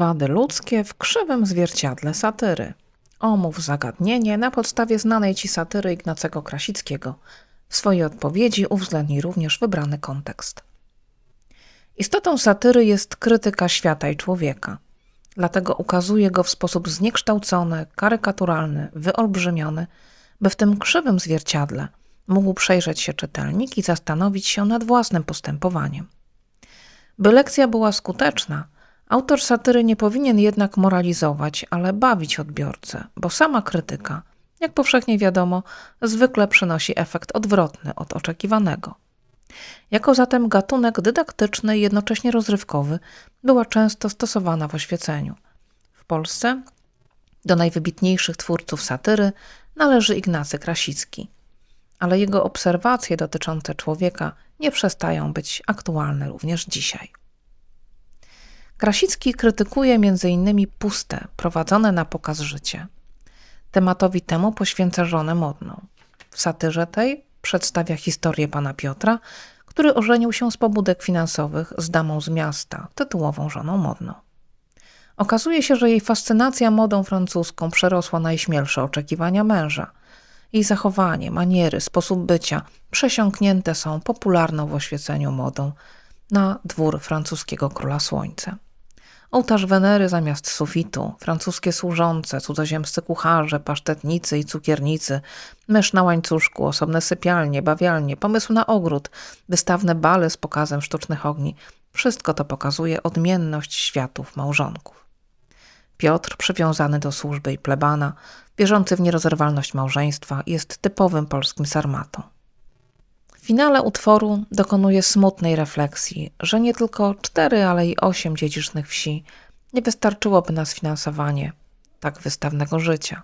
Wady ludzkie w krzywym zwierciadle satyry. Omów zagadnienie na podstawie znanej ci satyry Ignacego Krasickiego. W swojej odpowiedzi uwzględnij również wybrany kontekst. Istotą satyry jest krytyka świata i człowieka. Dlatego ukazuje go w sposób zniekształcony, karykaturalny, wyolbrzymiony, by w tym krzywym zwierciadle mógł przejrzeć się czytelnik i zastanowić się nad własnym postępowaniem. By lekcja była skuteczna, autor satyry nie powinien jednak moralizować, ale bawić odbiorcę, bo sama krytyka, jak powszechnie wiadomo, zwykle przynosi efekt odwrotny od oczekiwanego. Jako zatem gatunek dydaktyczny i jednocześnie rozrywkowy była często stosowana w oświeceniu. W Polsce do najwybitniejszych twórców satyry należy Ignacy Krasicki, ale jego obserwacje dotyczące człowieka nie przestają być aktualne również dzisiaj. Krasicki krytykuje m.in. puste, prowadzone na pokaz życie. Tematowi temu poświęca żonę modną. W satyrze tej przedstawia historię pana Piotra, który ożenił się z pobudek finansowych z damą z miasta, tytułową żoną modną. Okazuje się, że jej fascynacja modą francuską przerosła najśmielsze oczekiwania męża. Jej zachowanie, maniery, sposób bycia przesiąknięte są popularną w oświeceniu modą na dwór francuskiego króla słońca. Ołtarz Wenery zamiast sufitu, francuskie służące, cudzoziemscy kucharze, pasztetnicy i cukiernicy, mysz na łańcuszku, osobne sypialnie, bawialnie, pomysł na ogród, wystawne bale z pokazem sztucznych ogni. Wszystko to pokazuje odmienność światów małżonków. Piotr, przywiązany do służby i plebana, wierzący w nierozerwalność małżeństwa, jest typowym polskim sarmatą. Finale utworu dokonuje smutnej refleksji, że nie tylko cztery, ale i osiem dziedzicznych wsi nie wystarczyłoby na sfinansowanie tak wystawnego życia.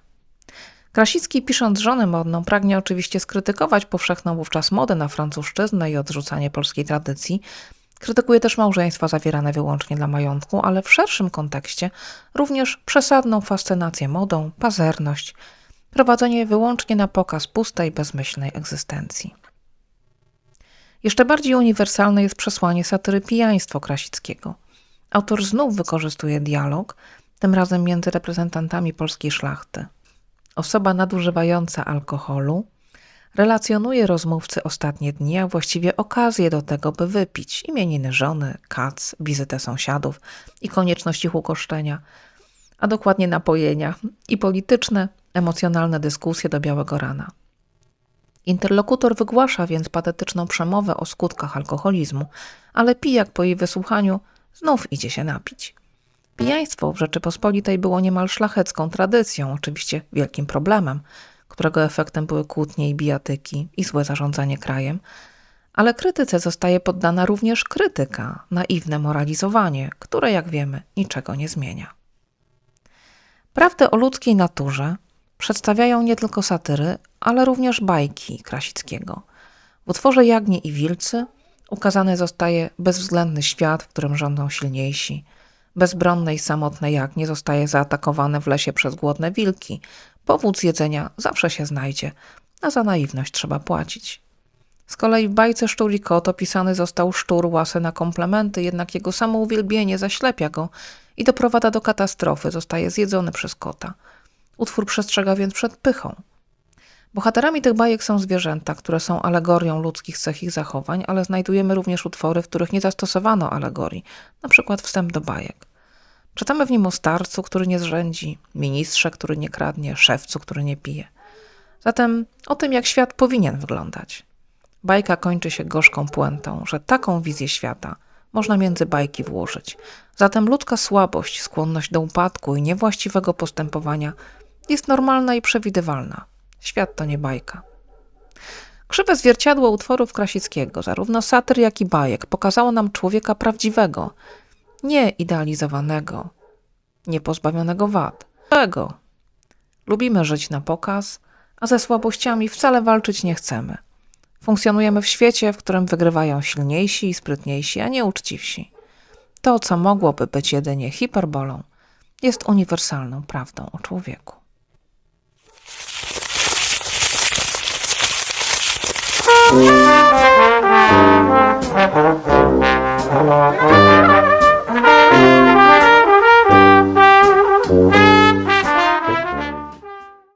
Krasicki, pisząc żonę modną, pragnie oczywiście skrytykować powszechną wówczas modę na francuszczyznę i odrzucanie polskiej tradycji. Krytykuje też małżeństwa zawierane wyłącznie dla majątku, ale w szerszym kontekście również przesadną fascynację modą, pazerność, prowadzenie wyłącznie na pokaz pustej, bezmyślnej egzystencji. Jeszcze bardziej uniwersalne jest przesłanie satyry pijaństwo Krasickiego. Autor znów wykorzystuje dialog, tym razem między reprezentantami polskiej szlachty. Osoba nadużywająca alkoholu relacjonuje rozmówcy ostatnie dni, a właściwie okazję do tego, by wypić imieniny żony, kac, wizytę sąsiadów i konieczność ich ukoszczenia, a dokładnie napojenia i polityczne, emocjonalne dyskusje do białego rana. Interlokutor wygłasza więc patetyczną przemowę o skutkach alkoholizmu, ale pijak po jej wysłuchaniu znów idzie się napić. Pijaństwo w Rzeczypospolitej było niemal szlachecką tradycją, oczywiście wielkim problemem, którego efektem były kłótnie i bijatyki i złe zarządzanie krajem, ale krytyce zostaje poddana również krytyka, naiwne moralizowanie, które, jak wiemy, niczego nie zmienia. Prawdę o ludzkiej naturze przedstawiają nie tylko satyry, ale również bajki Krasickiego. W utworze Jagnie i Wilcy ukazany zostaje bezwzględny świat, w którym rządzą silniejsi. Bezbronne i samotne jagnie zostaje zaatakowane w lesie przez głodne wilki. Powód jedzenia zawsze się znajdzie, a za naiwność trzeba płacić. Z kolei w bajce Szczur i Kot opisany został szczur łasy na komplementy, jednak jego samo uwielbienie zaślepia go i doprowadza do katastrofy, zostaje zjedzony przez kota. Utwór przestrzega więc przed pychą. Bohaterami tych bajek są zwierzęta, które są alegorią ludzkich cech ich zachowań, ale znajdujemy również utwory, w których nie zastosowano alegorii, na przykład wstęp do bajek. Czytamy w nim o starcu, który nie zrzędzi, ministrze, który nie kradnie, szewcu, który nie pije. Zatem o tym, jak świat powinien wyglądać. Bajka kończy się gorzką puentą, że taką wizję świata można między bajki włożyć. Zatem ludzka słabość, skłonność do upadku i niewłaściwego postępowania jest normalna i przewidywalna. Świat to nie bajka. Krzywe zwierciadło utworów Krasickiego, zarówno satyr, jak i bajek, pokazało nam człowieka prawdziwego, nie idealizowanego, nie pozbawionego wad. Czego? Lubimy żyć na pokaz, a ze słabościami wcale walczyć nie chcemy. Funkcjonujemy w świecie, w którym wygrywają silniejsi i sprytniejsi, a nie uczciwsi. To, co mogłoby być jedynie hiperbolą, jest uniwersalną prawdą o człowieku. Oh,